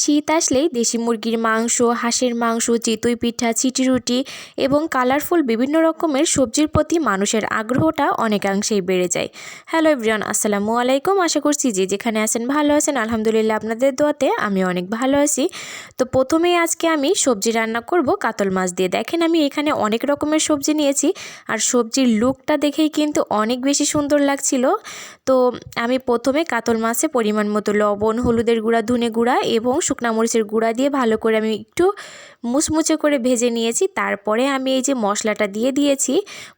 শীত আসলেই দেশি মুরগির মাংস, হাঁসের মাংস চিতই পিঠা রুটি এবং কালারফুল বিভিন্ন রকমের সবজির প্রতি মানুষের আগ্রহটা অনেকাংশেই বেড়ে যায়। হ্যালো এভরিওয়ান আসসালামু আলাইকুম। আশা করছি যে যেখানে আছেন ভালো আছেন। আলহামদুলিল্লাহ আপনাদের দোয়াতে আমি অনেক ভালো আছি। তো প্রথমেই আজকে আমি সবজি রান্না করব কাতল মাছ দিয়ে। দেখেন আমি এখানে অনেক রকমের সবজি নিয়েছি আর সবজির লুকটা দেখেই কিন্তু অনেক বেশি সুন্দর লাগছিল। তো আমি প্রথমে কাতল মাছে পরিমাণ মতো লবণ, হলুদের গুঁড়া, ধনে গুঁড়া এবং শুকনা মরিচের গুঁড়া দিয়ে ভালো করে আমি একটু মুচমুচে করে ভেজে নিয়েছি। তারপরে আমি এই যে মশলাটা দিয়ে দিয়েছি,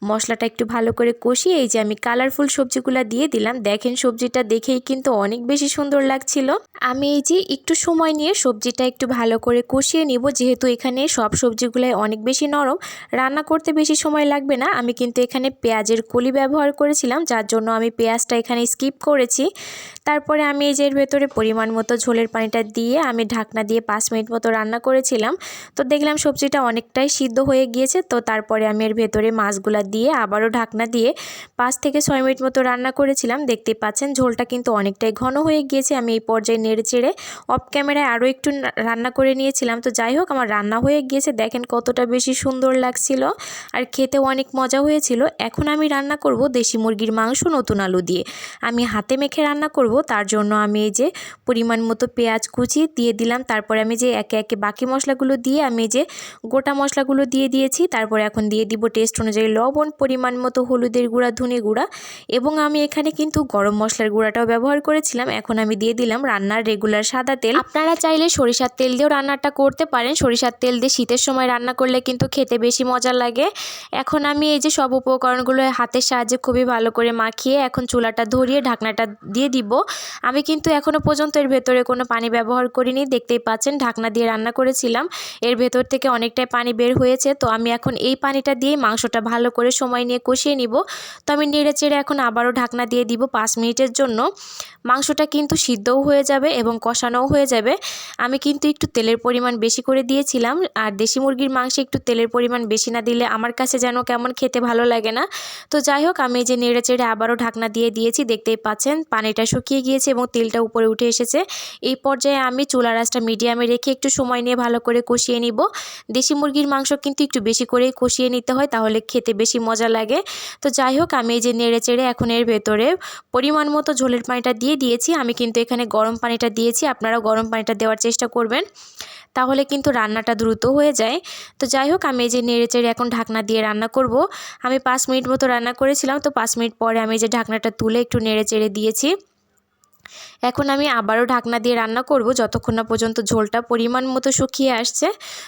মশলাটা একটু ভালো করে কষিয়ে এই যে আমি কালারফুল সবজিগুলো দিয়ে দিলাম। দেখেন সবজিটা দেখেই কিন্তু অনেক বেশি সুন্দর লাগছিল। আমি এই যে একটু সময় নিয়ে সবজিটা একটু ভালো করে কষিয়ে নিব। যেহেতু এখানে সব সবজিগুলাই অনেক বেশি নরম, রান্না করতে বেশি সময় লাগবে না। আমি কিন্তু এখানে পেঁয়াজের কলি ব্যবহার করেছিলাম, যার জন্য আমি পেঁয়াজটা এখানে স্কিপ করেছি। তারপরে আমি এই যে এর ভেতরে পরিমাণ মতো ঝোলের পানিটা দিয়ে আমি ঢাকনা দিয়ে পাঁচ মিনিট মতো রান্না করেছিলাম। তো দেখলাম সবজিটা অনেকটাই সিদ্ধ হয়ে গিয়েছে। তো তারপরে আমি এর ভেতরে মাছগুলা দিয়ে আবারও ঢাকনা দিয়ে পাঁচ থেকে ছয় মিনিট মতো রান্না করেছিলাম। দেখতে পাচ্ছেন ঝোলটা কিন্তু অনেকটাই ঘন হয়ে গিয়েছে। আমি এই পর্যায়ে নেড়ে চেড়ে অফ ক্যামেরায় আরও একটু রান্না করে নিয়েছিলাম। তো যাই হোক, আমার রান্না হয়ে গিয়েছে। দেখেন কতটা বেশি সুন্দর লাগছিল আর খেতেও অনেক মজা হয়েছিল। এখন আমি রান্না করব দেশি মুরগির মাংস, নতুন আলু দিয়ে। আমি হাতে মেখে রান্না করব। তার জন্য আমি এই যে পরিমাণ মতো পেঁয়াজ কুচি দিয়ে দিলাম। তারপরে আমি যে একে একে বাকি মশলাগুলো দিয়ে আমি যে গোটা মশলাগুলো দিয়ে দিয়েছি, তারপরে এখন দিয়ে দিব টেস্ট অনুযায়ী লবণ, পরিমাণ মতো হলুদের গুঁড়া, ধনে গুঁড়া এবং আমি এখানে কিন্তু গরম মশলার গুঁড়াটাও ব্যবহার করেছিলাম। এখন আমি দিয়ে দিলাম রান্নার রেগুলার সাদা তেল। আপনারা চাইলে সরিষার তেল দিয়েও রান্নাটা করতে পারেন। সরিষার তেল দিয়ে শীতের সময় রান্না করলে কিন্তু খেতে বেশি মজা লাগে। এখন আমি এই যে সব উপকরণগুলো হাতের সাহায্যে খুবই ভালো করে মাখিয়ে এখন চুলাটা ধরিয়ে ঢাকনাটা দিয়ে দিব। আমি কিন্তু এখনও পর্যন্ত এর ভেতরে কোনো পানি ব্যবহার করিনি, দেখতেই পাচ্ছেন ঢাকনা দিয়ে রান্না করেছিলাম। এর ভেতর থেকে অনেকটাই পানি বের হয়েছে, তো আমি এখন এই পানিটা দিয়ে মাংসটা ভালো করে সময় নিয়ে কষিয়ে নিব। তো আমি নেড়ে চেড়ে এখন আবারও ঢাকনা দিয়ে দিব পাঁচ মিনিটের জন্য। মাংসটা কিন্তু সিদ্ধও হয়ে যাবে এবং কষানোও হয়ে যাবে। আমি কিন্তু একটু তেলের পরিমাণ বেশি করে দিয়েছিলাম, আর দেশি মুরগির মাংসে একটু তেলের পরিমাণ বেশি না দিলে আমার কাছে যেন কেমন খেতে ভালো লাগে না। তো যাই হোক, আমি যে নেড়ে চেড়ে আবারও ঢাকনা দিয়ে দিয়েছি, দেখতেই পাচ্ছেন পানিটা শুকিয়ে গিয়েছে এবং তেলটা উপরে উঠে এসেছে। এই পর্যায়ে আমি চুলা রাসটা মিডিয়ামে রেখে একটু সময় নিয়ে ভালো করে কষিয়ে নিব। দেশি মুরগির মাংস কিন্তু একটু বেশি করেই কষিয়ে নিতে হয়, তাহলে খেতে বেশি মজা লাগে। তো যাই হোক, আমি এই যে নেড়ে চেড়ে এখন এর ভেতরে পরিমাণ মতো ঝোলের পানিটা দিয়ে দিয়েছি। আমি কিন্তু এখানে গরম পানিটা দিয়েছি, আপনারাও গরম পানিটা দেওয়ার চেষ্টা করবেন, তাহলে কিন্তু রান্নাটা দ্রুত হয়ে যায়। তো যাই হোক, আমি এই যে নেড়ে চেড়ে এখন ঢাকনা দিয়ে রান্না করব। আমি পাঁচ মিনিট মতো রান্না করেছিলাম, তো পাঁচ মিনিট পরে আমি যে ঢাকনাটা তুলে একটু নেড়ে চেড়ে দিয়েছি। এখন আমি আবারও ঢাকনা দিয়ে রান্না করব। যতক্ষণ না পর্যন্ত ঝোলটা পরিমাণ মতো শুকিয়ে আসছে।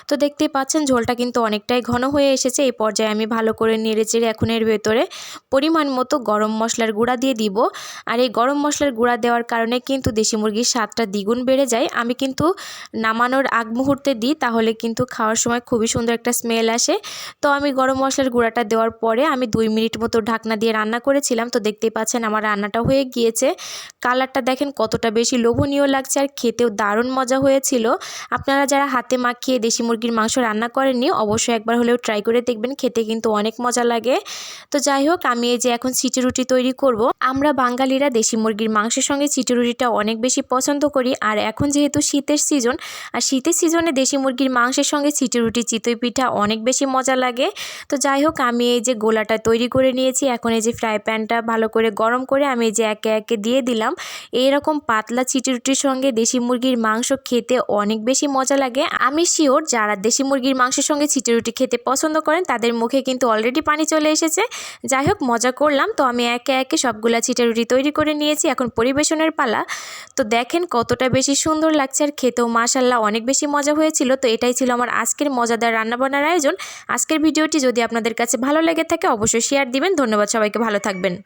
তো দেখতেই পাচ্ছেন, ঝোলটা কিন্তু অনেকটাই ঘন হয়ে এসেছে। এই পর্যায়ে আমি ভালো করে নেড়ে চেড়ে এখন এর ভেতরে পরিমাণ মতো গরম মশলার গুঁড়া দিয়ে দিব। আর এই গরম মশলার গুঁড়া দেওয়ার কারণে কিন্তু দেশি মুরগির স্বাদটা দ্বিগুণ বেড়ে যায়। আমি কিন্তু নামানোর আগ মুহূর্তে দিই, তাহলে কিন্তু খাওয়ার সময় খুবই সুন্দর একটা স্মেল আসে। তো আমি গরম মশলার গুঁড়াটা দেওয়ার পরে আমি দুই মিনিট মতো ঢাকনা দিয়ে রান্না করেছিলাম। তো দেখতেই পাচ্ছেন, আমার রান্নাটা হয়ে গিয়েছে। কালারটা দেখেন কতটা বেশি লোভনীয় লাগছে আর খেতেও দারুণ মজা হয়েছিল। আপনারা যারা হাতে মাখিয়ে দেশি মুরগির মাংস রান্না করেননি, অবশ্যই একবার হলেও ট্রাই করে দেখবেন, খেতে কিন্তু অনেক মজা লাগে। তো যাই হোক, আমি এই যে এখন চিটি রুটি তৈরি করব। আমরা বাঙালিরা দেশি মুরগির মাংসের সঙ্গে চিটি রুটিটা অনেক বেশি পছন্দ করি। আর এখন যেহেতু শীতের সিজন আর শীতের সিজনে দেশি মুরগির মাংসের সঙ্গে চিটি রুটি, চিতই পিঠা অনেক বেশি মজা লাগে। তো যাই হোক, আমি এই যে গোলাটা তৈরি করে নিয়েছি। এখন এই যে ফ্রাই প্যানটা ভালো করে গরম করে আমি এই যে একে একে দিয়ে দিলাম। এইরকম পাতলা চিটি রুটির সঙ্গে দেশি মুরগির মাংস খেতে অনেক বেশি মজা লাগে। আমি শিওর যারা দেশি মুরগির মাংসের সঙ্গে চিটি রুটি খেতে পছন্দ করেন, তাদের মুখে কিন্তু অলরেডি পানি চলে এসেছে। যাই হোক, মজা করলাম। তো আমি একে একে সবগুলা চিটি রুটি তৈরি করে নিয়েছি। এখন পরিবেশনের পালা। তো দেখেন কতটা বেশি সুন্দর লাগছে আর খেতেও মাশাল্লাহ অনেক বেশি মজা হয়েছিল। তো এটাই ছিল আমার আজকের মজাদার রান্নাবান্নার আয়োজন। আজকের ভিডিওটি যদি আপনাদের কাছে ভালো লেগে থাকে, অবশ্যই শেয়ার দিবেন। ধন্যবাদ সবাইকে, ভালো থাকবেন।